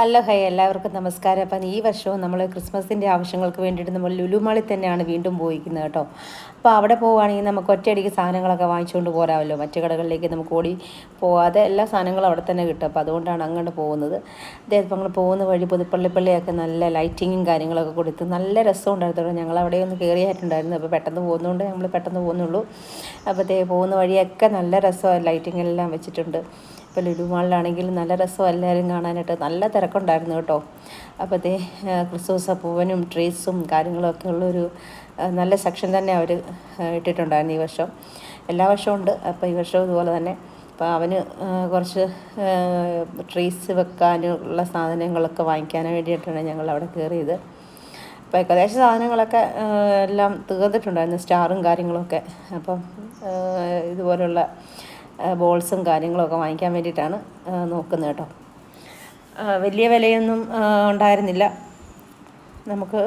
Hello high എല്ലാവർക്കും നമസ്കാരം. അപ്പം ഈ വർഷവും നമ്മൾ ക്രിസ്മസിന്റെ ആവശ്യങ്ങൾക്ക് വേണ്ടിയിട്ട് നമ്മൾ ലുലുമാളിൽ തന്നെയാണ് വീണ്ടും പോയിരിക്കുന്നത് കേട്ടോ. അപ്പോൾ അവിടെ പോവുകയാണെങ്കിൽ നമുക്ക് ഒറ്റയടിക്ക് സാധനങ്ങളൊക്കെ വാങ്ങിച്ചുകൊണ്ട് പോരാമല്ലോ. മറ്റു കടകളിലേക്ക് നമുക്ക് ഓടി പോകാതെ എല്ലാ സാധനങ്ങളും അവിടെ തന്നെ കിട്ടും. അപ്പോൾ അതുകൊണ്ടാണ് അങ്ങോട്ട് പോകുന്നത്. അതായത് ഇപ്പോൾ നമ്മൾ പോകുന്ന വഴി പുതുപ്പള്ളിപ്പള്ളിയൊക്കെ നല്ല ലൈറ്റിങ്ങും കാര്യങ്ങളൊക്കെ കൊടുത്ത് നല്ല രസം ഉണ്ടായിരുന്നു. ഞങ്ങൾ അവിടെ ഒന്ന് കയറിയായിട്ടുണ്ടായിരുന്നു. അപ്പോൾ പെട്ടെന്ന് പോകുന്നതുകൊണ്ട് നമ്മൾ പെട്ടെന്ന് പോകുന്നുള്ളൂ. അപ്പോൾ ദേ പോകുന്ന വഴിയൊക്കെ നല്ല രസമാണ്. ലൈറ്റിംഗ് എല്ലാം വെച്ചിട്ടുണ്ട്. ഇപ്പോൾ ലുലു മാളിലാണെങ്കിലും നല്ല രസം എല്ലാവരും കാണാനായിട്ട്. നല്ല തിരക്കുണ്ടായിരുന്നു കേട്ടോ. അപ്പോൾ അതേ ക്രിസ്മസ് പൂവനും ട്രീസും കാര്യങ്ങളൊക്കെ ഉള്ളൊരു നല്ല സെക്ഷൻ തന്നെ അവർ ഇട്ടിട്ടുണ്ടായിരുന്നു ഈ വർഷം. എല്ലാ വർഷവും ഉണ്ട്. അപ്പോൾ ഈ വർഷവും ഇതുപോലെ തന്നെ. അപ്പോൾ അവന് കുറച്ച് ട്രീസ് വെക്കാനുള്ള സാധനങ്ങളൊക്കെ വാങ്ങിക്കാൻ വേണ്ടിയിട്ടാണ് ഞങ്ങൾ അവിടെ കയറിയത് അപ്പോൾ ഏകദേശം സാധനങ്ങളൊക്കെ എല്ലാം തീർന്നിട്ടുണ്ടായിരുന്നു. സ്റ്റാറും കാര്യങ്ങളൊക്കെ. അപ്പം ഇതുപോലുള്ള ബോൾസും കാര്യങ്ങളൊക്കെ വാങ്ങിക്കാൻ വേണ്ടിയിട്ടാണ് നോക്കുന്നത് കേട്ടോ. വലിയ വിലയൊന്നും ഉണ്ടായിരുന്നില്ല. നമുക്ക്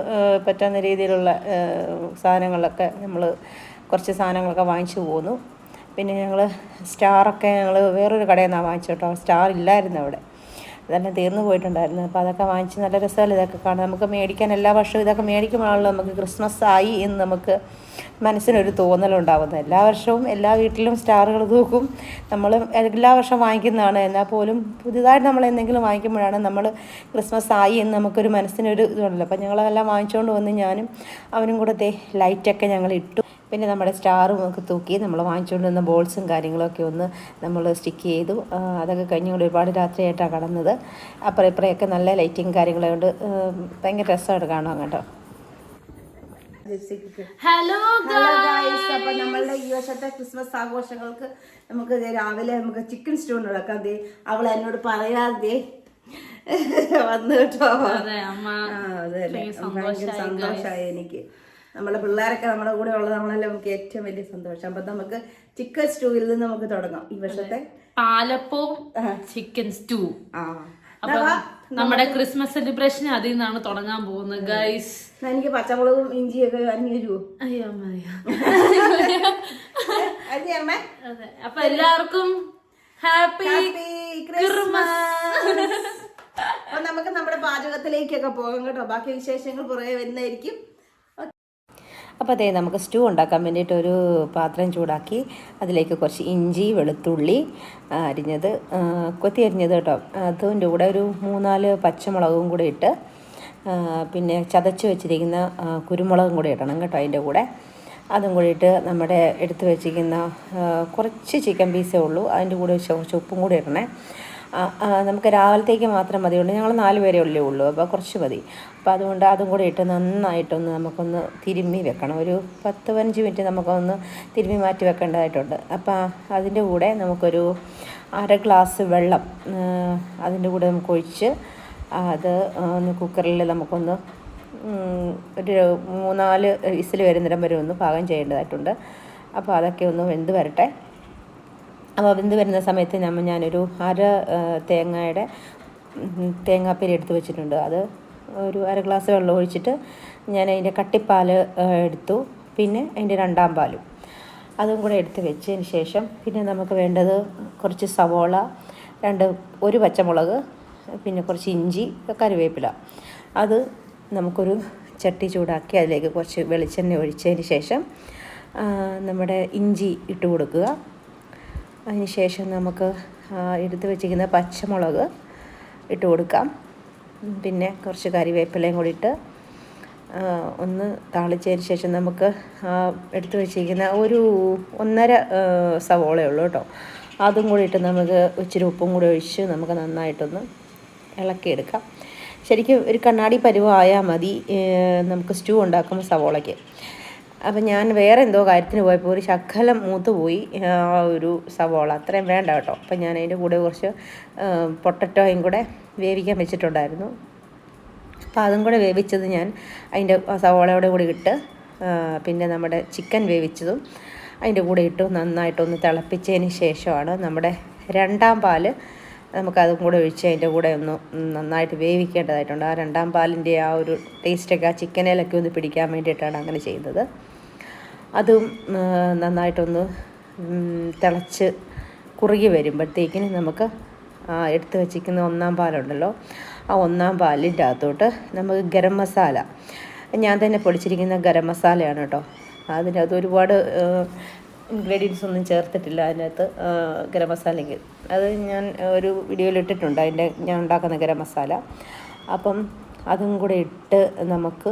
പറ്റുന്ന രീതിയിലുള്ള സാധനങ്ങളൊക്കെ നമ്മൾ കുറച്ച് സാധനങ്ങളൊക്കെ വാങ്ങിച്ചു പോന്നു. പിന്നെ ഞങ്ങൾ സ്റ്റാറൊക്കെ ഞങ്ങൾ വേറൊരു കടയിൽ നിന്നാണ് വാങ്ങിച്ചു കേട്ടോ. സ്റ്റാർ ഇല്ലായിരുന്നു അവിടെ. അതെല്ലാം തീർന്നു പോയിട്ടുണ്ടായിരുന്നു. അപ്പോൾ അതൊക്കെ വാങ്ങിച്ച് നല്ല രസമല്ല ഇതൊക്കെ കാണാം നമുക്ക് മേടിക്കാൻ എല്ലാ വർഷവും ഇതൊക്കെ മേടിക്കുമ്പോഴാണല്ലോ നമുക്ക് ക്രിസ്മസ് ആയി എന്ന് നമുക്ക് മനസ്സിനൊരു തോന്നലുണ്ടാകുന്നത് എല്ലാ വർഷവും എല്ലാ വീട്ടിലും സ്റ്റാറുകൾ തൂക്കും. നമ്മൾ എല്ലാ വർഷവും വാങ്ങിക്കുന്നതാണ്. എന്നാൽ പോലും പുതിയതായിട്ട് നമ്മൾ എന്തെങ്കിലും വാങ്ങിക്കുമ്പോഴാണ് നമ്മൾ ക്രിസ്മസ് ആയി എന്ന് നമുക്കൊരു മനസ്സിനൊരു ഇതുണ്ടല്ലോ. അപ്പോൾ ഞങ്ങളതെല്ലാം വാങ്ങിച്ചുകൊണ്ട് വന്ന് ഞാനും അവനും കൂടെ ദേ ലൈറ്റൊക്കെ ഞങ്ങൾ ഇട്ടു. പിന്നെ നമ്മുടെ സ്റ്റാറും ഒക്കെ തൂക്കി നമ്മൾ വാങ്ങിച്ചുകൊണ്ട് വന്ന ബോൾസും കാര്യങ്ങളൊക്കെ ഒന്ന് നമ്മൾ സ്റ്റിക്ക് ചെയ്തു. അതൊക്കെ കഴിഞ്ഞുകൊണ്ട് ഒരുപാട് രാത്രിയായിട്ടാണ് കടന്നത്. അപ്പുറം ഇപ്പുറമൊക്കെ നല്ല ലൈറ്റിങ് ഉണ്ട്. ഭയങ്കര രസമായിട്ട് കാണാം കേട്ടോ. ഹലോ ഗൈസ് അപ്പൊ നമ്മളുടെ ഈ വർഷത്തെ ക്രിസ്മസ് ആഘോഷങ്ങൾക്ക് നമുക്ക് രാവിലെ നമുക്ക് ചിക്കൻ സ്റ്റൂ ഉണ്ടാക്കാം. ദേ അവൾ എന്നോട് പറയാതെ വന്നു കേട്ടോ. ഭയങ്കര സന്തോഷമായി എനിക്ക്. നമ്മളെ പിള്ളേരൊക്കെ നമ്മുടെ കൂടെ ഉള്ളത് നമ്മളെല്ലാം നമുക്ക് ഏറ്റവും വലിയ സന്തോഷം. അപ്പൊ നമുക്ക് ചിക്കൻ സ്റ്റൂവിൽ നിന്ന് നമുക്ക് തുടങ്ങാം. ഈ വർഷത്തെ പാലപ്പവും ചിക്കൻ സ്റ്റൂ ആ. നമ്മുടെ ക്രിസ്മസ് സെലിബ്രേഷൻ അതിൽ നിന്നാണ് തുടങ്ങാൻ പോകുന്നത് ഗൈസ് എനിക്ക് പച്ചമുളകും ഇഞ്ചിയൊക്കെ തരുമോ അയ്യോ അമ്മ, അതെ. അപ്പൊ എല്ലാവർക്കും ഹാപ്പി ക്രിസ്മസ് അപ്പൊ നമുക്ക് നമ്മുടെ പാചകത്തിലേക്കൊക്കെ പോകാം കേട്ടോ. ബാക്കി വിശേഷങ്ങൾ പുറകെ വരുന്നതായിരിക്കും. അപ്പോൾ അതേ നമുക്ക് സ്റ്റൂ ഉണ്ടാക്കാൻ വേണ്ടിയിട്ട് ഒരു പാത്രം ചൂടാക്കി അതിലേക്ക് കുറച്ച് ഇഞ്ചി വെളുത്തുള്ളി അരിഞ്ഞത് കൊത്തി അരിഞ്ഞത് കേട്ടോ. അതിന്റെ കൂടെ ഒരു മൂന്നാൽ പച്ചമുളകും കൂടെ ഇട്ട് പിന്നെ ചതച്ച് വെച്ചിരിക്കുന്ന കുരുമുളകും കൂടെ ഇടണം കേട്ടോ അതിന്റെ കൂടെ. അതും കൂടി ഇട്ട് നമ്മുടെ എടുത്ത് വെച്ചിരിക്കുന്ന കുറച്ച് ചിക്കൻ പീസേ ഉള്ളൂ. അതിന്റെ കൂടെ കുറച്ച് ഉപ്പും കൂടി ഇടണേ. നമുക്ക് രാവിലത്തേക്ക് മാത്രം മതിയുണ്ട് ഞങ്ങൾ നാല് പേരെ ഉള്ളേ ഉള്ളൂ. അപ്പോൾ കുറച്ച് മതി. അപ്പോൾ അതുകൊണ്ട് അതും കൂടി ഇട്ട് നന്നായിട്ടൊന്ന് നമുക്കൊന്ന് തിരുമ്മി വെക്കണം. ഒരു പത്ത് പതിനഞ്ച് മിനിറ്റ് നമുക്കൊന്ന് തിരുമ്മി മാറ്റി വെക്കേണ്ടതായിട്ടുണ്ട്. അപ്പോൾ അതിന്റെ കൂടെ നമുക്കൊരു അര ഗ്ലാസ് വെള്ളം അതിന്റെ കൂടെ നമുക്ക് ഒഴിച്ച് അത് ഒന്ന് കുക്കറിൽ നമുക്കൊന്ന് ഒരു മൂന്നാൽ വിസിൽ വരുന്നിടം വരെ ഒന്ന് പാകം ചെയ്യേണ്ടതായിട്ടുണ്ട്. അപ്പോൾ അതൊക്കെ ഒന്ന് വെന്ത് വരട്ടെ. അപ്പോൾ വെന്ത് വരുന്ന സമയത്ത് നമ്മൾ ഞാനൊരു അര തേങ്ങയുടെ തേങ്ങാപ്പേരി എടുത്ത് വെച്ചിട്ടുണ്ട്. അത് ഒരു അര ഗ്ലാസ് വെള്ളം ഒഴിച്ചിട്ട് ഞാൻ അതിന്റെ കട്ടിപ്പാൽ എടുത്തു. പിന്നെ അതിന്റെ രണ്ടാം പാലും. അതും കൂടെ എടുത്ത് വെച്ചതിന് ശേഷം പിന്നെ നമുക്ക് വേണ്ടത് കുറച്ച് സവോള രണ്ട് ഒരു പച്ചമുളക് പിന്നെ കുറച്ച് ഇഞ്ചി കറിവേപ്പില. അത് നമുക്കൊരു ചട്ടി ചൂടാക്കി അതിലേക്ക് കുറച്ച് വെളിച്ചെണ്ണ ഒഴിച്ചതിന് ശേഷം നമ്മുടെ ഇഞ്ചി ഇട്ട് കൊടുക്കുക. അതിന് ശേഷം നമുക്ക് എടുത്ത് വെച്ചിരിക്കുന്ന പച്ചമുളക് ഇട്ട് കൊടുക്കാം. പിന്നെ കുറച്ച് കറിവേപ്പിലയും കൂടി ഇട്ട് ഒന്ന് താളിച്ചതിന് ശേഷം നമുക്ക് എടുത്തു വെച്ചിരിക്കുന്ന ഒരു ഒന്നര സവോളേ സവോളയേ ഉള്ളൂ കേട്ടോ. അതും കൂടി ഇട്ട് നമുക്ക് ഇച്ചിരി ഉപ്പും കൂടി ഒഴിച്ച് നമുക്ക് നന്നായിട്ടൊന്ന് ഇളക്കിയെടുക്കാം. ശരിക്കും ഒരു കണ്ണാടി പരുവായാൽ മതി നമുക്ക് സ്റ്റൂ ഉണ്ടാക്കുമ്പോൾ സവോളയ്ക്ക്. അപ്പം ഞാൻ വേറെ എന്തോ കാര്യത്തിന് പോയപ്പോൾ ഒരു ശക്കലം മൂത്ത് പോയി ഒരു സവോള. അത്രയും വേണ്ട കേട്ടോ. അപ്പം ഞാൻ അതിന്റെ കൂടെ കുറച്ച് പൊട്ടറ്റോയും കൂടെ വേവിക്കാൻ വെച്ചിട്ടുണ്ടായിരുന്നു. അപ്പോൾ അതും കൂടെ വേവിച്ചത് ഞാൻ അതിന്റെ സവോളയോടെ കൂടി ഇട്ട് പിന്നെ നമ്മുടെ ചിക്കൻ വേവിച്ചതും അതിന്റെ കൂടെ ഇട്ടു. നന്നായിട്ടൊന്ന് തിളപ്പിച്ചതിന് ശേഷമാണ് നമ്മുടെ രണ്ടാം പാൽ നമുക്കതും കൂടെ ഒഴിച്ച് അതിന്റെ കൂടെ ഒന്ന് നന്നായിട്ട് വേവിക്കേണ്ടതായിട്ടുണ്ട്. ആ രണ്ടാം പാലിന്റെ ആ ഒരു ടേസ്റ്റൊക്കെ ആ ചിക്കനിലൊക്കെ ഒന്ന് പിടിക്കാൻ വേണ്ടിയിട്ടാണ് അങ്ങനെ ചെയ്യുന്നത്. അതും നന്നായിട്ടൊന്ന് തിളച്ച് കുറുകി വരുമ്പോഴത്തേക്കിന് നമുക്ക് എടുത്ത് വച്ചിരിക്കുന്ന ഒന്നാം പാലുണ്ടല്ലോ ആ ഒന്നാം പാലിന്റെ അകത്തോട്ട് നമുക്ക് ഗരം മസാല ഞാൻ തന്നെ പൊടിച്ചിരിക്കുന്ന ഗരം മസാലയാണ് കേട്ടോ. അതിന്റെ അകത്ത് ഒരുപാട് ഇൻഗ്രീഡിയൻസ് ഒന്നും ചേർത്തിട്ടില്ല അതിനകത്ത് ഗരം മസാലയ്ക്ക് അത് ഞാൻ ഒരു വീഡിയോയിൽ ഇട്ടിട്ടുണ്ട് അതിന്റെ ഞാൻ ഉണ്ടാക്കുന്ന ഗരം മസാല. അപ്പം അതും കൂടെ ഇട്ട് നമുക്ക്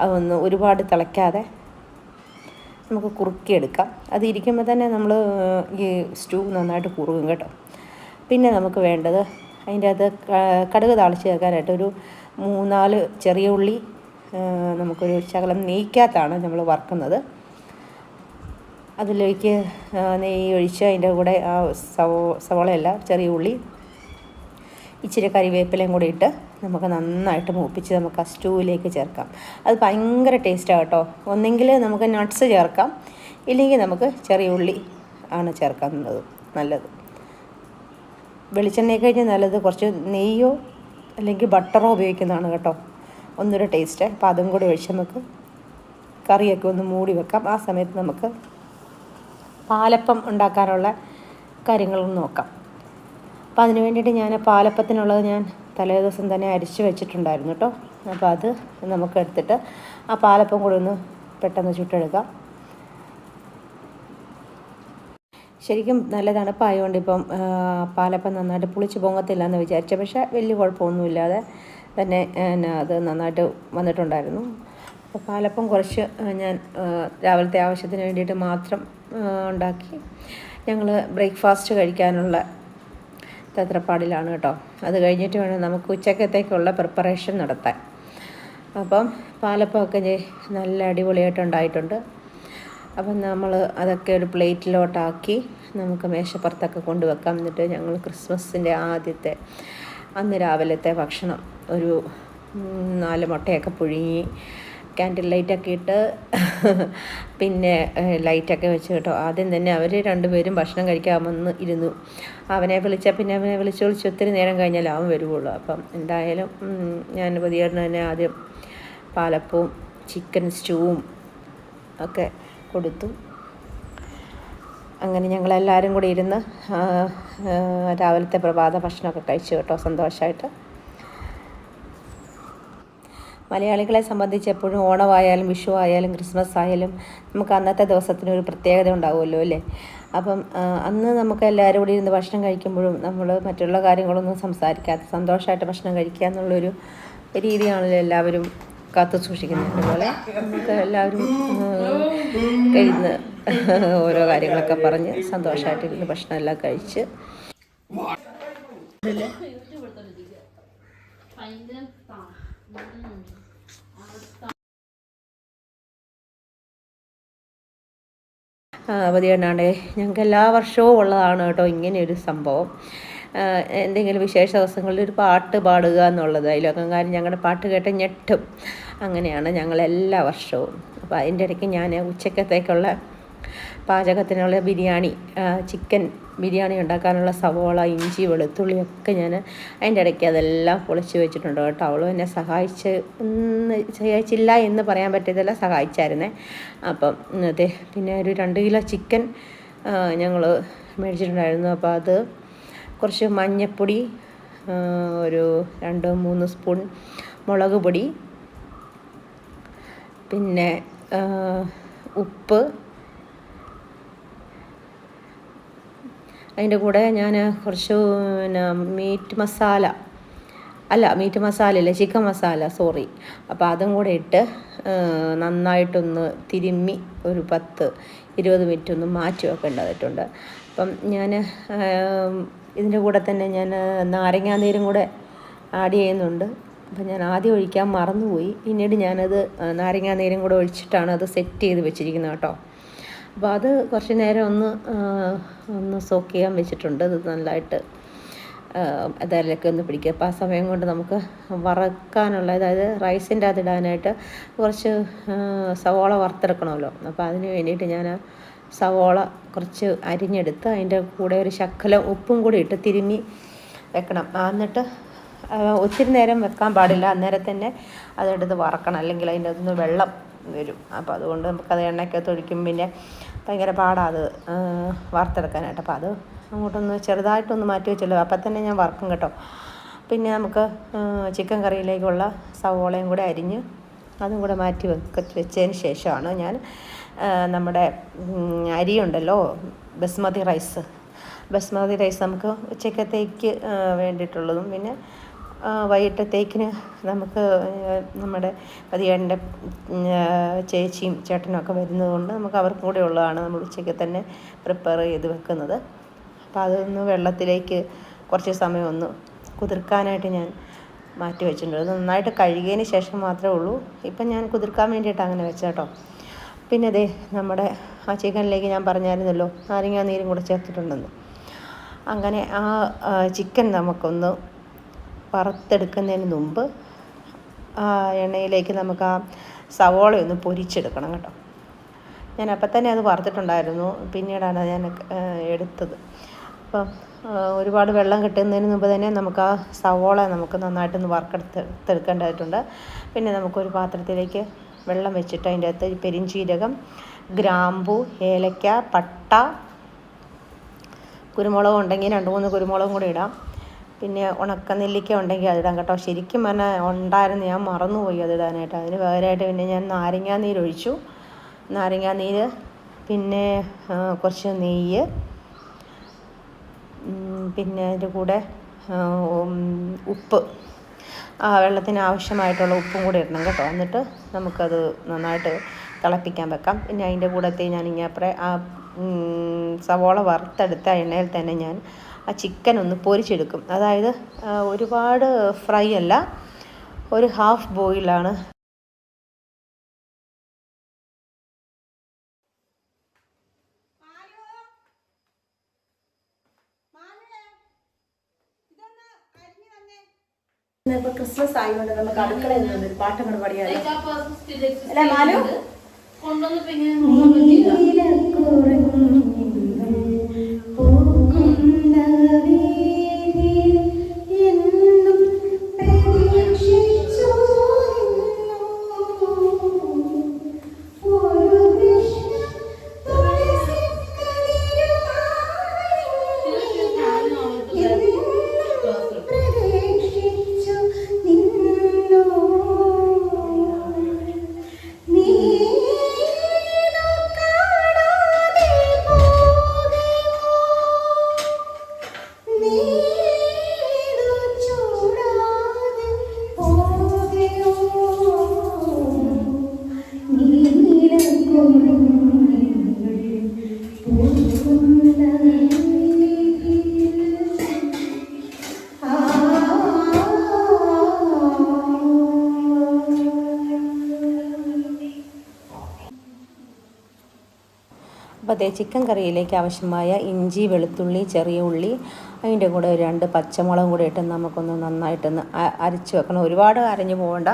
അതൊന്ന് ഒരുപാട് തിളയ്ക്കാതെ നമുക്ക് കുറുക്കിയെടുക്കാം. അത് ഇരിക്കുമ്പോൾ തന്നെ നമ്മൾ ഈ സ്റ്റൂ നന്നായിട്ട് കുറുകും കേട്ടോ. പിന്നെ നമുക്ക് വേണ്ടത് അതിന്റെ ക- കടുക് താളിച്ച് ചേർക്കാനായിട്ട് ഒരു മൂന്നാൽ ചെറിയ ഉള്ളി നമുക്കൊരു ശകലം നെയ്ക്കകത്താണ് നമ്മൾ വറുക്കുന്നത്. അതിലേക്ക് നെയ്യ് ഒഴിച്ച് അതിന്റെ കൂടെ ആ സവോ സവോളയല്ല ചെറിയ ഉള്ളി ഇച്ചിരി കറിവേപ്പിലയും കൂടി ഇട്ട് നമുക്ക് നന്നായിട്ട് മൂപ്പിച്ച് നമുക്ക് ആ സ്റ്റൂവിലേക്ക് ചേർക്കാം. അത് ഭയങ്കര ടേസ്റ്റാണ് കേട്ടോ. ഒന്നെങ്കിൽ നമുക്ക് നട്ട്സ് ചേർക്കാം. ഇല്ലെങ്കിൽ നമുക്ക് ചെറിയ ഉള്ളി ആണ് ചേർക്കുന്നത് നല്ലത്. വെളിച്ചെണ്ണയെ കഴിഞ്ഞാൽ നല്ലത്. കുറച്ച് നെയ്യോ അല്ലെങ്കിൽ ബട്ടറോ ഉപയോഗിക്കുന്നതാണ് കേട്ടോ ഒന്നൊരു ടേസ്റ്റ് അപ്പോൾ അതും കൂടി ഒഴിച്ച് നമുക്ക് കറിയൊക്കെ ഒന്ന് മൂടി വെക്കാം. ആ സമയത്ത് നമുക്ക് പാലപ്പം ഉണ്ടാക്കാനുള്ള കാര്യങ്ങളും നോക്കാം. അപ്പോൾ അതിന് വേണ്ടിയിട്ട് ഞാൻ പാലപ്പത്തിനുള്ളത് ഞാൻ തലേ ദിവസം തന്നെ അരിച്ച് വെച്ചിട്ടുണ്ടായിരുന്നു കേട്ടോ അപ്പോൾ അത് നമുക്ക് എടുത്തിട്ട് ആ പാലപ്പം കൂടി ഒന്ന് പെട്ടെന്ന് ചുട്ടെടുക്കാം. ശരിക്കും നല്ല തണുപ്പായതുകൊണ്ട് ഇപ്പം പാലപ്പം നന്നായിട്ട് പുളിച്ച് പൊങ്ങത്തില്ല എന്ന് വിചാരിച്ചു. പക്ഷേ വലിയ കുഴപ്പമൊന്നുമില്ലാതെ തന്നെ അത് നന്നായിട്ട് വന്നിട്ടുണ്ടായിരുന്നു. അപ്പോൾ പാലപ്പം കുറച്ച് ഞാൻ രാവിലത്തെ ആവശ്യത്തിന് വേണ്ടിയിട്ട് മാത്രം ഉണ്ടാക്കി ഞങ്ങൾ ബ്രേക്ക്ഫാസ്റ്റ് കഴിക്കാനുള്ള തത്രപ്പാടിലാണ് കേട്ടോ. അത് കഴിഞ്ഞിട്ട് വേണം നമുക്ക് ഉച്ചക്കത്തേക്കുള്ള പ്രിപ്പറേഷൻ നടത്താൻ. അപ്പം പാലപ്പമൊക്കെ നല്ല അടിപൊളിയായിട്ടുണ്ടായിട്ടുണ്ട് അപ്പം നമ്മൾ അതൊക്കെ ഒരു പ്ലേറ്റിലോട്ടാക്കി നമുക്ക് മേശപ്പുറത്തൊക്കെ കൊണ്ടുവെക്കാം. എന്നിട്ട് ഞങ്ങൾ ക്രിസ്മസിന്റെ ആദ്യത്തെ അന്ന് രാവിലത്തെ ഭക്ഷണം ഒരു നാല് മുട്ടയൊക്കെ പുഴുങ്ങി ക്യാൻഡിൽ ലൈറ്റൊക്കെ ഇട്ട് പിന്നെ ലൈറ്റൊക്കെ വെച്ച് കേട്ടോ. ആദ്യം തന്നെ അവർ രണ്ടുപേരും ഭക്ഷണം കഴിക്കാൻ വന്ന് ഇരുന്നു. അവനെ വിളിച്ചാൽ പിന്നെ അവനെ വിളിച്ച് വിളിച്ച് ഒത്തിരി നേരം കഴിഞ്ഞാൽ അവൻ വരുവുള്ളൂ. അപ്പം എന്തായാലും ഞാൻ പതിയേട്ടന് തന്നെ ആദ്യം പാലപ്പവും ചിക്കൻ സ്റ്റൂവും ഒക്കെ കൊടുത്തു. അങ്ങനെ ഞങ്ങളെല്ലാവരും കൂടി ഇരുന്ന് രാവിലത്തെ പ്രഭാത ഭക്ഷണമൊക്കെ കഴിച്ചു കേട്ടോ സന്തോഷമായിട്ട് മലയാളികളെ സംബന്ധിച്ച് എപ്പോഴും ഓണമായാലും വിഷു ആയാലും ക്രിസ്മസ് ആയാലും നമുക്ക് അന്നത്തെ ദിവസത്തിന് ഒരു പ്രത്യേകത ഉണ്ടാവുമല്ലോ അല്ലേ? അപ്പം അന്ന് നമുക്ക് എല്ലാവരും കൂടി ഇരുന്ന് ഭക്ഷണം കഴിക്കുമ്പോഴും നമ്മൾ മറ്റുള്ള കാര്യങ്ങളൊന്നും സംസാരിക്കാതെ സന്തോഷമായിട്ട് ഭക്ഷണം കഴിക്കുക എന്നുള്ളൊരു രീതിയാണല്ലോ എല്ലാവരും കാത്തു സൂക്ഷിക്കുന്നത്. അതുപോലെ നമുക്ക് എല്ലാവരും കഴിയുന്ന ഓരോ കാര്യങ്ങളൊക്കെ പറഞ്ഞ് സന്തോഷമായിട്ടിരുന്ന് ഭക്ഷണം എല്ലാം കഴിച്ച്. അവധിയുണ്ടാണ്ടേ ഞങ്ങൾക്ക് എല്ലാ വർഷവും ഉള്ളതാണ് കേട്ടോ ഇങ്ങനെയൊരു സംഭവം. എന്തെങ്കിലും വിശേഷ ദിവസങ്ങളിൽ ഒരു പാട്ട് പാടുക എന്നുള്ളത്. കാര്യം ഞങ്ങളുടെ പാട്ട് കേട്ട് ഞെട്ടും. അങ്ങനെയാണ് ഞങ്ങൾ എല്ലാ വർഷവും. അപ്പോൾ അതിന്റെ ഇടയ്ക്ക് ഞാൻ ഉച്ചക്കത്തേക്കുള്ള പാചകത്തിനുള്ള ബിരിയാണി ചിക്കൻ ബിരിയാണി ഉണ്ടാക്കാനുള്ള സവോള ഇഞ്ചി വെളുത്തുള്ളി ഒക്കെ ഞാൻ അതിന്റെ ഇടയ്ക്ക് അതെല്ലാം പൊളിച്ച് വെച്ചിട്ടുണ്ട് കേട്ടോ. അവളും എന്നെ സഹായിച്ച് ഒന്ന് സഹായിച്ചില്ല എന്ന് പറയാൻ പറ്റിയതല്ല സഹായിച്ചായിരുന്നേ. അപ്പം അതെ പിന്നെ ഒരു രണ്ട് കിലോ ചിക്കൻ ഞങ്ങൾ മേടിച്ചിട്ടുണ്ടായിരുന്നു. അപ്പോൾ അത് കുറച്ച് മഞ്ഞൾപ്പൊടി ഒരു രണ്ട് മൂന്ന് സ്പൂൺ മുളക് പൊടി പിന്നെ ഉപ്പ് അതിന്റെ കൂടെ ഞാൻ കുറച്ച് പിന്നെ മീറ്റ് മസാല അല്ല മീറ്റ് മസാല അല്ല ചിക്കൻ മസാല സോറി അപ്പോൾ അതും കൂടെ ഇട്ട് നന്നായിട്ടൊന്ന് തിരുമ്മി ഒരു പത്ത് ഇരുപത് മിനിറ്റ് ഒന്ന് മാറ്റി വെക്കേണ്ടതായിട്ടുണ്ട് അപ്പം ഞാൻ ഇതിന്റെ കൂടെ തന്നെ ഞാൻ നാരങ്ങാനീരും കൂടെ ആഡ് ചെയ്യുന്നുണ്ട്. അപ്പം ഞാൻ ആദ്യം ഒഴിക്കാൻ മറന്നുപോയി. പിന്നീട് ഞാനത് നാരങ്ങാനീരും കൂടെ ഒഴിച്ചിട്ടാണ് അത് സെറ്റ് ചെയ്ത് വെച്ചിരിക്കുന്നത് കേട്ടോ. അപ്പോൾ അത് കുറച്ച് നേരം ഒന്ന് ഒന്ന് സോക്ക് ചെയ്യാൻ വെച്ചിട്ടുണ്ട്. അത് നല്ലതായിട്ട് അതിലൊക്കെ ഒന്ന് പിടിക്കുക. അപ്പോൾ ആ സമയം കൊണ്ട് നമുക്ക് വറക്കാനുള്ള അതായത് റൈസിന്റെ അത് ഇടാനായിട്ട് കുറച്ച് സവോള വറുത്തെടുക്കണമല്ലോ. അപ്പോൾ അതിന് വേണ്ടിയിട്ട് ഞാൻ സവോള കുറച്ച് അരിഞ്ഞെടുത്ത് അതിന്റെ കൂടെ ഒരു ശക്കലം ഉപ്പും കൂടി ഇട്ട് തിരുമ്മി വെക്കണം. എന്നിട്ട് ഒത്തിരി നേരം വെക്കാൻ പാടില്ല. അന്നേരം തന്നെ അതെടുത്ത് വറക്കണം. അല്ലെങ്കിൽ അതിന്റെ അതൊന്ന് വെള്ളം വരും. അപ്പോൾ അതുകൊണ്ട് നമുക്കത് എണ്ണയ്ക്കകത്ത് തൊഴിക്കും പിന്നെ ഭയങ്കര പാടാണ് അത് വറുത്തെടുക്കാനായിട്ട്. അപ്പോൾ അത് അങ്ങോട്ടൊന്ന് ചെറുതായിട്ടൊന്ന് മാറ്റി വെച്ചല്ലോ. അപ്പം തന്നെ ഞാൻ വറക്കും കേട്ടോ. പിന്നെ നമുക്ക് ചിക്കൻ കറിയിലേക്കുള്ള സവോളയും കൂടെ അരിഞ്ഞ് അതും കൂടെ മാറ്റി വെക്ക വെച്ചതിന് ശേഷമാണ് ഞാൻ നമ്മുടെ അരിയുണ്ടല്ലോ ബസ്മതി റൈസ്. ബസ്മതി റൈസ് നമുക്ക് ഉച്ചക്കത്തേക്ക് വേണ്ടിയിട്ടുള്ളതും. പിന്നെ വൈകിട്ടത്തേക്കിന് നമുക്ക് നമ്മുടെ പതിയേട്ടന്റെ ചേച്ചിയും ചേട്ടനും ഒക്കെ വരുന്നത് കൊണ്ട് നമുക്ക് അവർക്കും കൂടെ ഉള്ളതാണ് നമ്മൾ ഉച്ചയ്ക്ക് തന്നെ പ്രിപ്പയർ ചെയ്ത് വെക്കുന്നത്. അപ്പോൾ അതൊന്ന് വെള്ളത്തിലേക്ക് കുറച്ച് സമയം ഒന്ന് കുതിർക്കാനായിട്ട് ഞാൻ മാറ്റി വെച്ചിട്ടുണ്ട്. അത് നന്നായിട്ട് കഴുകിയതിന് ശേഷം മാത്രമേ ഉള്ളൂ. ഇപ്പം ഞാൻ കുതിർക്കാൻ വേണ്ടിയിട്ട് അങ്ങനെ വെച്ചത് കേട്ടോ പിന്നെ ദേ നമ്മുടെ ആ ചിക്കനിലേക്ക് ഞാൻ പറഞ്ഞായിരുന്നല്ലോ നാരങ്ങാ നീരും കൂടെ ചേർത്തിട്ടുണ്ടെന്ന്. അങ്ങനെ ആ, ചിക്കൻ നമുക്കൊന്ന് വറുത്തെടുക്കുന്നതിന് മുമ്പ് ആ എണ്ണയിലേക്ക് നമുക്ക് ആ സവോള ഒന്ന് പൊരിച്ചെടുക്കണം കേട്ടോ. ഞാൻ അപ്പം തന്നെ അത് വറുത്തിട്ടുണ്ടായിരുന്നു. പിന്നീടാണ് ഞാൻ എടുത്തത്. അപ്പം ഒരുപാട് വെള്ളം കിട്ടുന്നതിന് മുമ്പ് തന്നെ നമുക്ക് ആ സവോള നമുക്ക് നന്നായിട്ടൊന്ന് വറുക്കെടുത്തെടുക്കേണ്ടതായിട്ടുണ്ട് പിന്നെ നമുക്കൊരു പാത്രത്തിലേക്ക് വെള്ളം വെച്ചിട്ട് അതിന്റെ അകത്ത് പെരിഞ്ചീരകം ഗ്രാമ്പു ഏലക്ക പട്ട കുരുമുളക് ഉണ്ടെങ്കിൽ രണ്ട് മൂന്ന് കുരുമുളകും കൂടി ഇടാം. പിന്നെ ഉണക്ക നെല്ലിക്ക ഉണ്ടെങ്കിൽ അതിടാം കേട്ടോ. ശരിക്കും പറഞ്ഞാൽ ഉണ്ടായിരുന്നു. ഞാൻ മറന്നുപോയി അതിടാനായിട്ട് അതിന് പകരമായിട്ട് പിന്നെ ഞാൻ നാരങ്ങാ നീരൊഴിച്ചു നാരങ്ങാ നീര് പിന്നെ കുറച്ച് നെയ്യ് പിന്നെ അതിന്റെ കൂടെ ഉപ്പ്. ആ വെള്ളത്തിന് ആവശ്യമായിട്ടുള്ള ഉപ്പും കൂടി ഇടണം കേട്ടോ. എന്നിട്ട് നമുക്കത് നന്നായിട്ട് തിളപ്പിക്കാൻ വെക്കാം. പിന്നെ അതിന്റെ കൂടത്തെ ഞാൻ ഇങ്ങനെ ആ സവോള വറുത്തെടുത്ത എണ്ണയിൽ തന്നെ ഞാൻ ആ ചിക്കൻ ഒന്ന് പൊരിച്ചെടുക്കും. അതായത് ഒരുപാട് ഫ്രൈ അല്ല ഒരു ഹാഫ് ബോയിലാണ് ക്രിസ്മസ് ആയതുകൊണ്ട് നമുക്ക് അടുക്കളയിൽ നിന്ന് ഒരു പാട്ട് കൂടെ പാടിയാലോ? അല്ല, മാലു? കൊണ്ടുവന്ന് പിന്നെ അതേ ചിക്കൻ കറിയിലേക്ക് ആവശ്യമായ ഇഞ്ചി വെളുത്തുള്ളി ചെറിയ ഉള്ളി അതിന്റെ കൂടെ ഒരു രണ്ട് പച്ചമുളകും കൂടി ഇട്ട് നമുക്കൊന്ന് നന്നായിട്ടൊന്ന് അരച്ച് വെക്കണം. ഒരുപാട് അരഞ്ഞു പോകണ്ട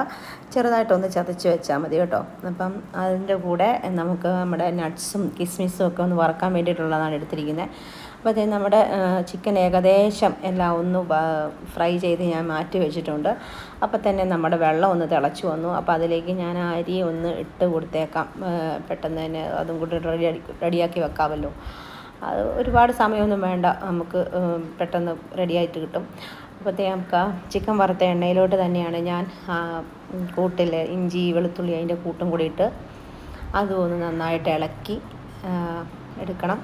ചെറുതായിട്ടൊന്ന് ചതച്ച് വെച്ചാൽ മതി കേട്ടോ. അപ്പം അതിന്റെ കൂടെ നമുക്ക് നമ്മുടെ നട്ട്സും കിസ്മിസും ഒക്കെ ഒന്ന് വറക്കാൻ വേണ്ടിയിട്ടുള്ളതാണ് എടുത്തിരിക്കുന്നത്. അപ്പോൾ അതേ നമ്മുടെ ചിക്കൻ ഏകദേശം എല്ലാം ഒന്ന് ഫ്രൈ ചെയ്ത് ഞാൻ മാറ്റി വെച്ചിട്ടുണ്ട്. അപ്പോൾ തന്നെ നമ്മുടെ വെള്ളം ഒന്ന് തിളച്ചു വന്നു. അപ്പോൾ അതിലേക്ക് ഞാൻ അരി ഒന്ന് ഇട്ട് കൊടുത്തേക്കാം. പെട്ടെന്ന് തന്നെ അതും കൂടി റെഡി റെഡിയാക്കി വെക്കാമല്ലോ. അത് ഒരുപാട് സമയമൊന്നും വേണ്ട. നമുക്ക് പെട്ടെന്ന് റെഡിയായിട്ട് കിട്ടും. അപ്പോഴത്തേ നമുക്ക് ആ ചിക്കൻ വറുത്ത എണ്ണയിലോട്ട് തന്നെയാണ് ഞാൻ കൂട്ടിൽ ഇഞ്ചി വെളുത്തുള്ളി അതിന്റെ കൂട്ടും കൂടിയിട്ട് അതും ഒന്ന് നന്നായിട്ട് ഇളക്കി എടുക്കണം.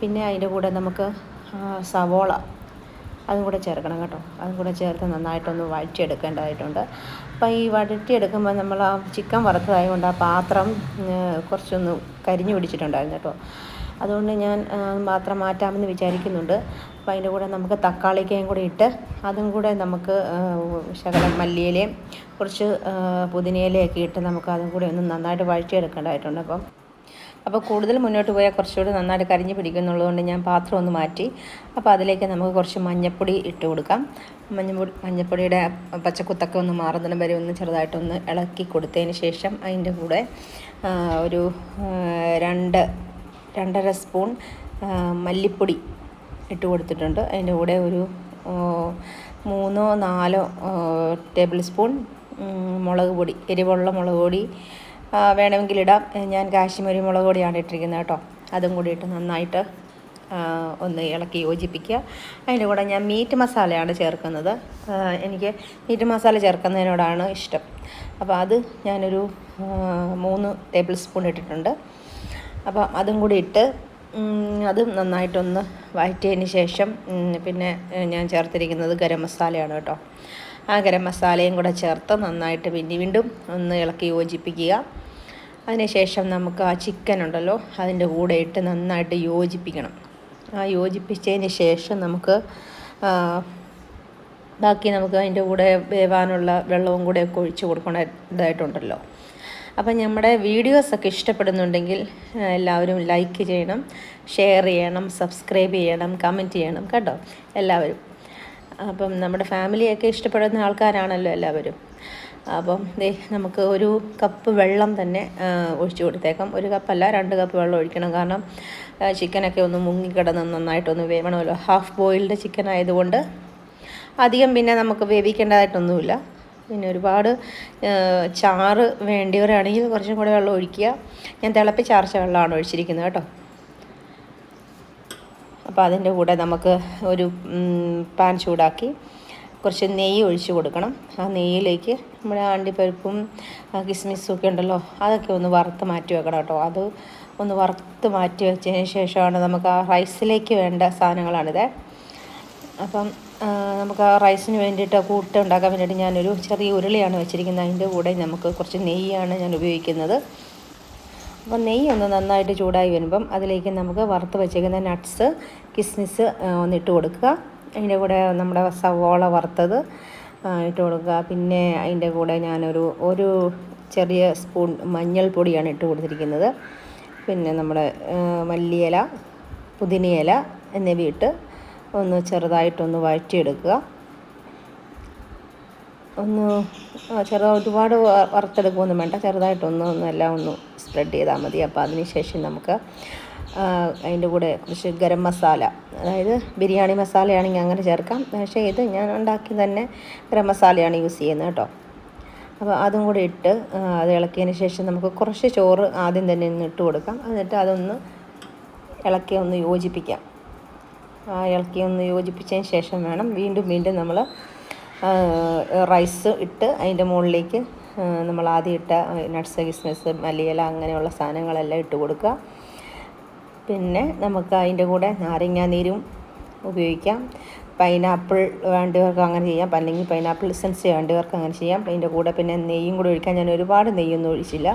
പിന്നെ അതിന്റെ കൂടെ നമുക്ക് സവോള അതും കൂടെ ചേർക്കണം കേട്ടോ. അതും കൂടെ ചേർത്ത് നന്നായിട്ടൊന്ന് വഴറ്റിയെടുക്കേണ്ടതായിട്ടുണ്ട്. അപ്പോൾ ഈ വഴറ്റിയെടുക്കുമ്പോൾ നമ്മൾ ആ ചിക്കൻ വറുത്തതായതുകൊണ്ട് ആ പാത്രം കുറച്ചൊന്ന് കരിഞ്ഞു പിടിച്ചിട്ടുണ്ടായിരുന്നു കേട്ടോ. അതുകൊണ്ട് ഞാൻ പാത്രം മാറ്റാമെന്ന് വിചാരിക്കുന്നുണ്ട്. അപ്പോൾ അതിന്റെ കൂടെ നമുക്ക് തക്കാളിക്കയും കൂടി ഇട്ട് അതും കൂടെ നമുക്ക് ശകലം മല്ലിയിലയും കുറച്ച് പുതിനയിലയൊക്കെ ഇട്ട് നമുക്ക് അതും കൂടെ ഒന്ന് നന്നായിട്ട് വഴറ്റിയെടുക്കേണ്ടതായിട്ടുണ്ട് അപ്പം. അപ്പോൾ കൂടുതൽ മുന്നോട്ട് പോയാൽ കുറച്ചുകൂടി നന്നായിട്ട് കരിഞ്ഞ് പിടിക്കുന്നുള്ളതുകൊണ്ട് ഞാൻ പാത്രം ഒന്ന് മാറ്റി. അപ്പോൾ അതിലേക്ക് നമുക്ക് കുറച്ച് മഞ്ഞപ്പൊടി ഇട്ട് കൊടുക്കാം. മഞ്ഞപ്പൊടി മഞ്ഞൾപ്പൊടിയുടെ പച്ചക്കുത്തൊക്കെ ഒന്ന് മാറുന്നതിന് വരെ ഒന്ന് ചെറുതായിട്ടൊന്ന് ഇളക്കി കൊടുത്തതിന് ശേഷം അതിന്റെ കൂടെ ഒരു രണ്ട് രണ്ടര സ്പൂൺ മല്ലിപ്പൊടി ഇട്ട് കൊടുത്തിട്ടുണ്ട്. അതിന്റെ കൂടെ ഒരു മൂന്നോ നാലോ ടേബിൾ സ്പൂൺ മുളക് പൊടി എരിവുള്ള മുളക് പൊടി വേണമെങ്കിൽ ഇടാം. ഞാൻ കാശ്മീരി മുളക് പൊടിയാണ് ഇട്ടിരിക്കുന്നത് കേട്ടോ. അതും കൂടി ഇട്ട് നന്നായിട്ട് ഒന്ന് ഇളക്കി യോജിപ്പിക്കുക. അതിന്റെ കൂടെ ഞാൻ മീറ്റ് മസാലയാണ് ചേർക്കുന്നത്. എനിക്ക് മീറ്റ് മസാല ചേർക്കുന്നതിനോടാണ് ഇഷ്ടം. അപ്പോൾ അത് ഞാനൊരു മൂന്ന് ടേബിൾ സ്പൂൺ ഇട്ടിട്ടുണ്ട്. അപ്പോൾ അതും കൂടി ഇട്ട് അതും നന്നായിട്ടൊന്ന് വഴറ്റിയതിന് ശേഷം പിന്നെ ഞാൻ ചേർത്തിരിക്കുന്നത് ഗരം മസാലയാണ് കേട്ടോ. ആ ഗരം മസാലയും കൂടെ ചേർത്ത് നന്നായിട്ട് പിന്നെ വീണ്ടും ഒന്ന് ഇളക്കി യോജിപ്പിക്കുക. അതിനുശേഷം നമുക്ക് ആ ചിക്കൻ ഉണ്ടല്ലോ അതിന്റെ കൂടെ ഇട്ട് നന്നായിട്ട് യോജിപ്പിക്കണം. ആ യോജിപ്പിച്ചതിന് ശേഷം നമുക്ക് ബാക്കി നമുക്ക് അതിന്റെ കൂടെ വേവാനുള്ള വെള്ളവും കൂടെ ഒക്കെ ഒഴിച്ച് കൊടുക്കേണ്ടതായിട്ടുണ്ടല്ലോ അപ്പം നമ്മുടെ വീഡിയോസൊക്കെ ഇഷ്ടപ്പെടുന്നുണ്ടെങ്കിൽ എല്ലാവരും ലൈക്ക് ചെയ്യണം ഷെയർ ചെയ്യണം സബ്സ്ക്രൈബ് ചെയ്യണം കമന്റ് ചെയ്യണം കേട്ടോ? എല്ലാവരും. അപ്പം നമ്മുടെ ഫാമിലിയൊക്കെ ഇഷ്ടപ്പെടുന്ന ആൾക്കാരാണല്ലോ എല്ലാവരും. അപ്പം ദേ നമുക്ക് ഒരു കപ്പ് വെള്ളം തന്നെ ഒഴിച്ചു കൊടുത്തേക്കാം. ഒരു കപ്പല്ല രണ്ട് കപ്പ് വെള്ളം ഒഴിക്കണം. കാരണം ചിക്കനൊക്കെ ഒന്ന് മുങ്ങിക്കിടന്ന് നന്നായിട്ടൊന്ന് വേവണമല്ലോ. ഹാഫ് ബോയിൽഡ് ചിക്കൻ ആയതുകൊണ്ട് അധികം പിന്നെ നമുക്ക് വേവിക്കേണ്ടതായിട്ടൊന്നുമില്ല. പിന്നെ ഒരുപാട് ചാറ് വേണ്ടിയവരാണെങ്കിൽ കുറച്ചും കൂടെ വെള്ളം ഒഴിക്കുക. ഞാൻ തിളപ്പിച്ചാർച്ച വെള്ളമാണ് ഒഴിച്ചിരിക്കുന്നത് കേട്ടോ. അപ്പോൾ അതിന്റെ കൂടെ നമുക്ക് ഒരു പാൻ ചൂടാക്കി കുറച്ച് നെയ്യ് ഒഴിച്ച് കൊടുക്കണം. ആ നെയ്യിലേക്ക് നമ്മുടെ അണ്ടിപ്പരിപ്പും കിസ്മിസും ഒക്കെ ഉണ്ടല്ലോ അതൊക്കെ ഒന്ന് വറുത്ത് മാറ്റി വെക്കണം കേട്ടോ. അത് ഒന്ന് വറുത്ത് മാറ്റി വെച്ചതിന് ശേഷമാണ് നമുക്ക് ആ റൈസിലേക്ക് വേണ്ട സാധനങ്ങളാണിത്. അപ്പം നമുക്ക് ആ റൈസിന് വേണ്ടിയിട്ട് കൂട്ട് ഉണ്ടാക്കാൻ വേണ്ടിയിട്ട് ഞാനൊരു ചെറിയ ഉരുളിയാണ് വെച്ചിരിക്കുന്നത്. അതിന്റെ കൂടെ നമുക്ക് കുറച്ച് നെയ്യാണ് ഞാൻ ഉപയോഗിക്കുന്നത്. അപ്പം നെയ്യ് ഒന്ന് നന്നായിട്ട് ചൂടായി വരുമ്പം അതിലേക്ക് നമുക്ക് വറുത്ത് വെച്ചേക്കുന്ന നട്ട്സ് കിസ്മിസ് ഒന്നിട്ട് കൊടുക്കുക. അതിന്റെ കൂടെ നമ്മുടെ സവോള വറുത്തത് ഇട്ട് കൊടുക്കുക. പിന്നെ അതിന്റെ കൂടെ ഞാനൊരു ഒരു ചെറിയ സ്പൂൺ മഞ്ഞൾപ്പൊടിയാണ് ഇട്ട് കൊടുത്തിരിക്കുന്നത്. പിന്നെ നമ്മുടെ മല്ലിയില പുതിനയില എന്നിവ ഇട്ട് ഒന്ന് ചെറുതായിട്ടൊന്ന് വഴറ്റിയെടുക്കുക. ഒന്ന് ചെറുതായി ഒരുപാട് വറുത്തെടുക്കുകയൊന്നും വേണ്ട. ചെറുതായിട്ടൊന്ന് ഒന്ന് എല്ലാം ഒന്ന് സ്പ്രെഡ് ചെയ്താൽ മതി. അപ്പോൾ അതിന് ശേഷം നമുക്ക് അതിന്റെ കൂടെ കുറച്ച് ഗരം മസാല അതായത് ബിരിയാണി മസാലയാണെങ്കിൽ അങ്ങനെ ചേർക്കാം. പക്ഷേ ഇത് ഞാൻ ഉണ്ടാക്കി തന്നെ ഗരം മസാലയാണ് യൂസ് ചെയ്യുന്നത് കേട്ടോ. അപ്പോൾ അതും കൂടി ഇട്ട് അത് ഇളക്കിയതിന് ശേഷം നമുക്ക് കുറച്ച് ചോറ് ആദ്യം തന്നെ ഒന്ന് ഇട്ട് കൊടുക്കാം. എന്നിട്ട് അതൊന്ന് ഇളക്കി ഒന്ന് യോജിപ്പിക്കാം. ആ ഇളക്കി ഒന്ന് യോജിപ്പിച്ചതിന് ശേഷം വേണം വീണ്ടും വീണ്ടും നമ്മൾ റൈസ് ഇട്ട് അതിന്റെ മുകളിലേക്ക് നമ്മൾ ആദ്യം ഇട്ട നട്ട്സ് കിസ്മിസ് മല്ലിയില അങ്ങനെയുള്ള സാധനങ്ങളെല്ലാം ഇട്ട് കൊടുക്കുക. പിന്നെ നമുക്ക് അതിന്റെ കൂടെ നാരങ്ങ നീരും ഉപയോഗിക്കാം. പൈനാപ്പിൾ വേണ്ടവർക്ക് അങ്ങനെ ചെയ്യാം. അല്ലെങ്കിൽ പൈനാപ്പിൾ എസൻസ് വേണ്ടവർക്ക് അങ്ങനെ ചെയ്യാം. അതിന്റെ കൂടെ പിന്നെ നെയ്യും കൂടെ ഒഴിക്കാൻ ഞാൻ ഒരുപാട് നെയ്യൊന്നും ഒഴിച്ചില്ല.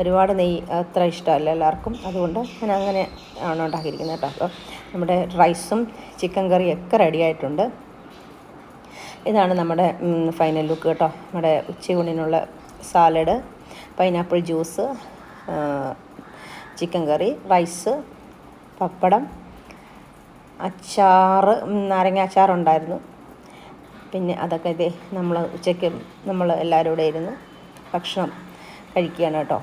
ഒരുപാട് നെയ്യ് അത്ര ഇഷ്ടമല്ല എല്ലാവർക്കും. അതുകൊണ്ട് ഞാൻ അങ്ങനെ ആണ് ഉണ്ടാക്കിയിരിക്കുന്നത് കേട്ടോ. അപ്പോൾ നമ്മുടെ റൈസും ചിക്കൻ കറിയും ഒക്കെ റെഡി ആയിട്ടുണ്ട്. ഇതാണ് നമ്മുടെ ഫൈനൽ ലുക്ക് കേട്ടോ. നമ്മുടെ ഉച്ചയൂണിനുള്ള salad pineapple juice chicken curry rice പപ്പടം അച്ചാറ് നാരങ്ങ അച്ചാറുണ്ടായിരുന്നു. പിന്നെ അതൊക്കെ ഇതേ നമ്മൾ ഉച്ചയ്ക്ക് നമ്മൾ എല്ലാവരും കൂടെ ഇരുന്ന് ഭക്ഷണം കഴിക്കുകയാണ് കേട്ടോ.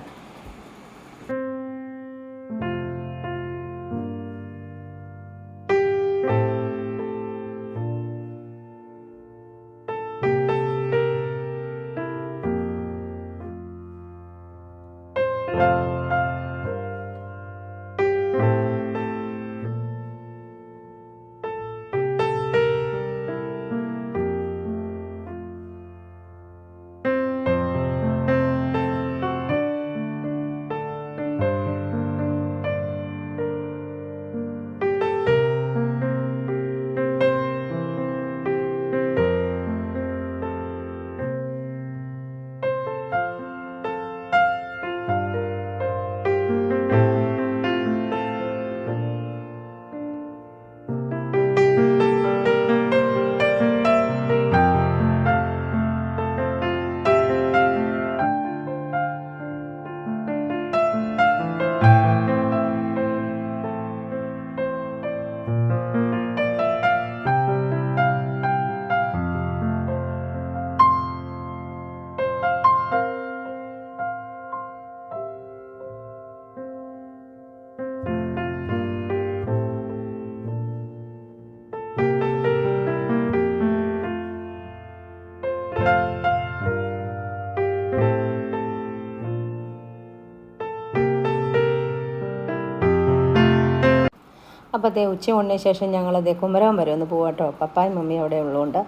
അപ്പോഴത്തെ ഉച്ചയൂണിന് ശേഷം ഞങ്ങളതേ കുമരകം വരെ ഒന്ന് പോകാം കേട്ടോ പപ്പായും മമ്മിയും അവിടെ ഉള്ളതുകൊണ്ട്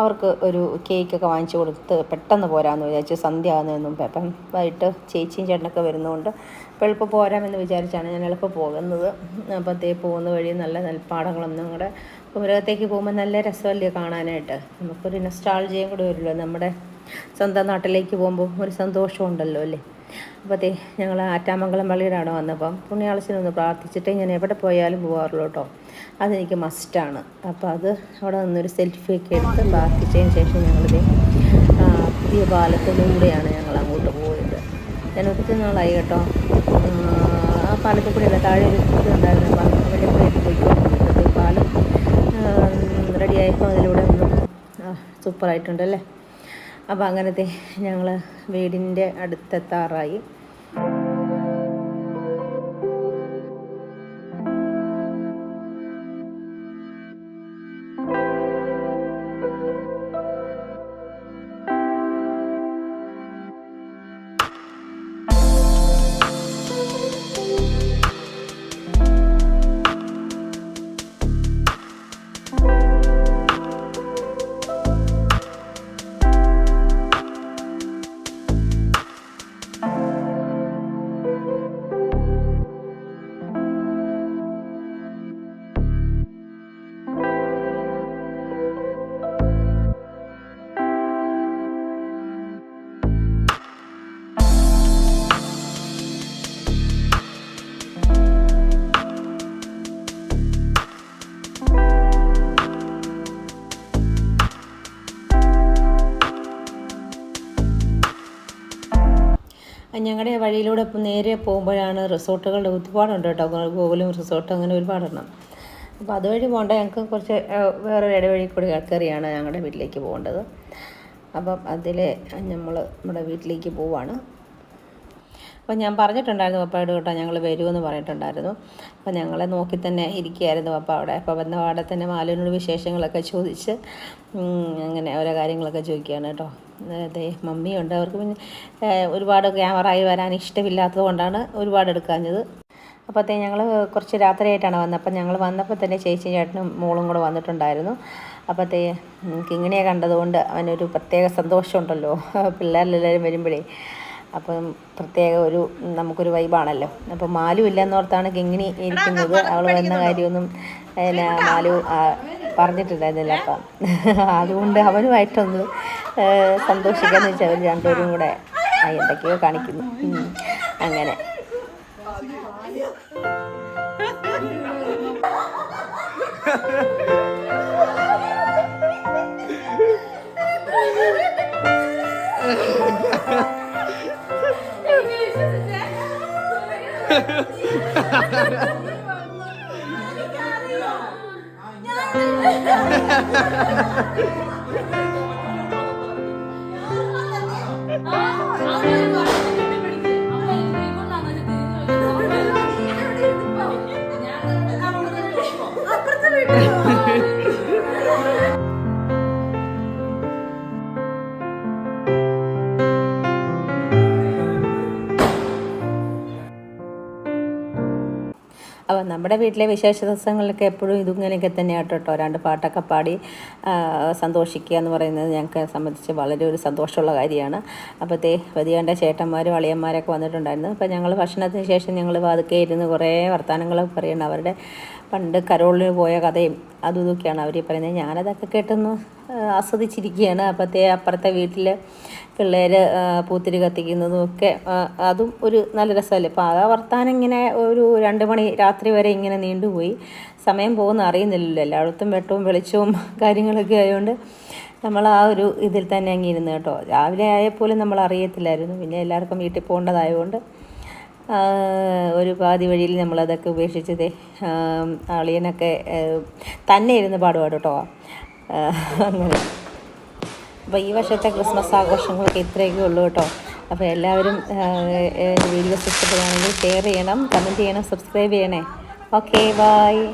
അവർക്ക് ഒരു കേക്കൊക്കെ വാങ്ങിച്ചു കൊടുത്ത് പെട്ടെന്ന് പോരാമെന്ന് വിചാരിച്ചു സന്ധ്യ ആകുന്നതെന്നും അപ്പം വൈകിട്ട് ചേച്ചിയും ചേട്ടനൊക്കെ വരുന്നതുകൊണ്ട് അപ്പോൾ എളുപ്പം പോരാമെന്ന് വിചാരിച്ചാണ് ഞാൻ എളുപ്പം പോകുന്നത്. അപ്പോഴത്തേ പോകുന്ന വഴി നല്ല നെൽപ്പാടങ്ങളും ഞങ്ങളുടെ കുമരകത്തേക്ക് പോകുമ്പോൾ നല്ല രസമല്ലേ കാണാനായിട്ട്. നമുക്കൊരു നെസ്റ്റാൾജിയും കൂടി വരുമല്ലോ. നമ്മുടെ സ്വന്തം നാട്ടിലേക്ക് പോകുമ്പോൾ ഒരു സന്തോഷമുണ്ടല്ലോ അല്ലേ? അപ്പോഴത്തേ ഞങ്ങൾ ആറ്റാമംഗലം പള്ളിയിലാണ് വന്നപ്പം പുണ്യാളച്ചനൊന്ന് പ്രാർത്ഥിച്ചിട്ടേ ഞാൻ എവിടെ പോയാലും പോകാറുള്ളൂ കേട്ടോ അതെനിക്ക് മസ്റ്റാണ് അപ്പോൾ അത് അവിടെ നിന്നൊരു സെൽഫി ഒക്കെ എടുത്ത് പ്രാർത്ഥിച്ചതിന് ശേഷം ഞങ്ങളിത് പുതിയ പാലത്തിലൂടെയാണ് ഞങ്ങൾ അങ്ങോട്ട് പോയത്. ഞാൻ ഒത്തിരി നാളായി കേട്ടോ. ആ, പാലത്തിൽ കൂടെ അല്ല താഴെ ഒരു ഇതുണ്ടായിരുന്നു അപ്പം അവിടെ കൂടെ പോയിക്കൊണ്ടിരുന്നത്. പാലം റെഡിയായപ്പോൾ അതിലൂടെ ഒന്ന് സൂപ്പറായിട്ടുണ്ടല്ലേ അപ്പോൾ അങ്ങനത്തെ ഞങ്ങൾ വീടിന്റെ അടുത്തെത്താറായി. ഞങ്ങളുടെ വഴിയിലൂടെ നേരെ പോകുമ്പോഴാണ് റിസോർട്ടുകളുടെ ഒരുപാടുണ്ട് കേട്ടോ. ഗോകുലം റിസോർട്ട് അങ്ങനെ ഒരുപാടെണ്ണം. അപ്പോൾ അതുവഴി പോകേണ്ട. ഞങ്ങൾക്ക് കുറച്ച് വേറെ ഇടവഴി കൂടി കയറിയാണ് ഞങ്ങളുടെ വീട്ടിലേക്ക് പോകേണ്ടത്. അപ്പം അതിൽ നമ്മൾ നമ്മുടെ വീട്ടിലേക്ക് പോവാണ്. അപ്പം ഞാൻ പറഞ്ഞിട്ടുണ്ടായിരുന്നു പപ്പയോട് കേട്ടോ ഞങ്ങൾ വരുമെന്ന് പറഞ്ഞിട്ടുണ്ടായിരുന്നു. അപ്പം ഞങ്ങളെ നോക്കി തന്നെ ഇരിക്കുകയായിരുന്നു പപ്പ അവിടെ. അപ്പോൾ വന്ന പാടെ തന്നെ മാലുവിനോട് വിശേഷങ്ങളൊക്കെ ചോദിച്ച് അങ്ങനെ ഓരോ കാര്യങ്ങളൊക്കെ ചോദിക്കുകയാണ് കേട്ടോ. അതെ മമ്മിയുണ്ട്. അവർക്ക് പിന്നെ ഒരുപാട് ക്യാമറയിൽ വരാൻ ഇഷ്ടമില്ലാത്തത് കൊണ്ടാണ് ഒരുപാട് എടുക്കാഞ്ഞത്. അപ്പോഴത്തേ ഞങ്ങൾ കുറച്ച് രാത്രിയായിട്ടാണ് വന്നത്. അപ്പം ഞങ്ങൾ വന്നപ്പോൾ തന്നെ ചേച്ചി ചേട്ടനും മോളും കൂടെ വന്നിട്ടുണ്ടായിരുന്നു. അപ്പോഴത്തേ കിങ്ങിണിയെ കണ്ടതുകൊണ്ട് അവനൊരു പ്രത്യേക സന്തോഷമുണ്ടല്ലോ. പിള്ളേരെല്ലാവരും വരുമ്പോഴേ. അപ്പം പ്രത്യേക ഒരു നമുക്കൊരു വൈബാണല്ലോ. അപ്പം മാലു ഇല്ലെന്നോർത്താണ് കിങ്ങിണി ഇരിക്കുന്നത്. അവൾ വന്ന കാര്യമൊന്നും പിന്നെ മാലു പറഞ്ഞിട്ടുണ്ടായിരുന്നില്ല അപ്പം. അതുകൊണ്ട് അവനുമായിട്ടൊന്ന് സന്തോഷിക്കാന്ന് വെച്ചാൽ അവർ രണ്ടുപേരും കൂടെ ആ, എന്തൊക്കെയോ കാണിക്കുന്നു. ഉം. ha അപ്പോൾ നമ്മുടെ വീട്ടിലെ വിശേഷ ദിവസങ്ങളിലൊക്കെ എപ്പോഴും ഇതിങ്ങനെയൊക്കെ തന്നെയാണ് കേട്ടോ രണ്ട് പാട്ടൊക്കെ പാടി സന്തോഷിക്കുക എന്ന് പറയുന്നത് ഞങ്ങൾക്ക് സംബന്ധിച്ച് വളരെ ഒരു സന്തോഷമുള്ള കാര്യമാണ്. അപ്പോഴത്തെ പതിയാണ്ട ചേട്ടന്മാരും അളിയന്മാരൊക്കെ വന്നിട്ടുണ്ടായിരുന്നു. അപ്പോൾ ഞങ്ങൾ ഭക്ഷണത്തിന് ശേഷം ഞങ്ങൾ വാതുക്കെ ഇരുന്ന് കുറേ വർത്തമാനങ്ങളൊക്കെ പറയണം അവരുടെ പണ്ട് കരോളിന് പോയ കഥയും അതും ഇതൊക്കെയാണ് അവർ പറയുന്നത്. ഞാനതൊക്കെ കേട്ടൊന്ന് ആസ്വദിച്ചിരിക്കുകയാണ്. അപ്പോഴത്തെ അപ്പുറത്തെ വീട്ടിൽ പിള്ളേർ പൂത്തിരി കത്തിക്കുന്നതും ഒക്കെ അതും ഒരു നല്ല രസമല്ലേ? ആ വർത്താനം ഇങ്ങനെ ഒരു രണ്ട് മണി രാത്രി വരെ ഇങ്ങനെ നീണ്ടുപോയി. സമയം പോകുന്ന അറിയുന്നില്ലല്ലോ. എല്ലായിടത്തും വെട്ടവും വെളിച്ചവും കാര്യങ്ങളൊക്കെ ആയതുകൊണ്ട് നമ്മൾ ആ ഒരു ഇതിൽ തന്നെ അങ്ങ് ഇരുന്ന് കേട്ടോ. രാവിലെ ആയപ്പോലും നമ്മൾ അറിയത്തില്ലായിരുന്നു. പിന്നെ എല്ലാവർക്കും വീട്ടിൽ പോകേണ്ടതായതുകൊണ്ട് ഒരു പാതി വഴിയിൽ നമ്മളതൊക്കെ ഉപേക്ഷിച്ചത് അളിയനൊക്കെ തന്നെ ഇരുന്ന് പാടുപാട് കേട്ടോ അങ്ങനെ. അപ്പോൾ ഈ വർഷത്തെ ക്രിസ്മസ് ആഘോഷങ്ങളൊക്കെ ഇത്രയൊക്കെ ഉള്ളൂ കേട്ടോ. അപ്പോൾ എല്ലാവരും വീഡിയോസ് ഇഷ്ടപ്പെടുകയാണെങ്കിൽ ഷെയർ ചെയ്യണം കമന്റ് ചെയ്യണം സബ്സ്ക്രൈബ് ചെയ്യണേ. Okay bye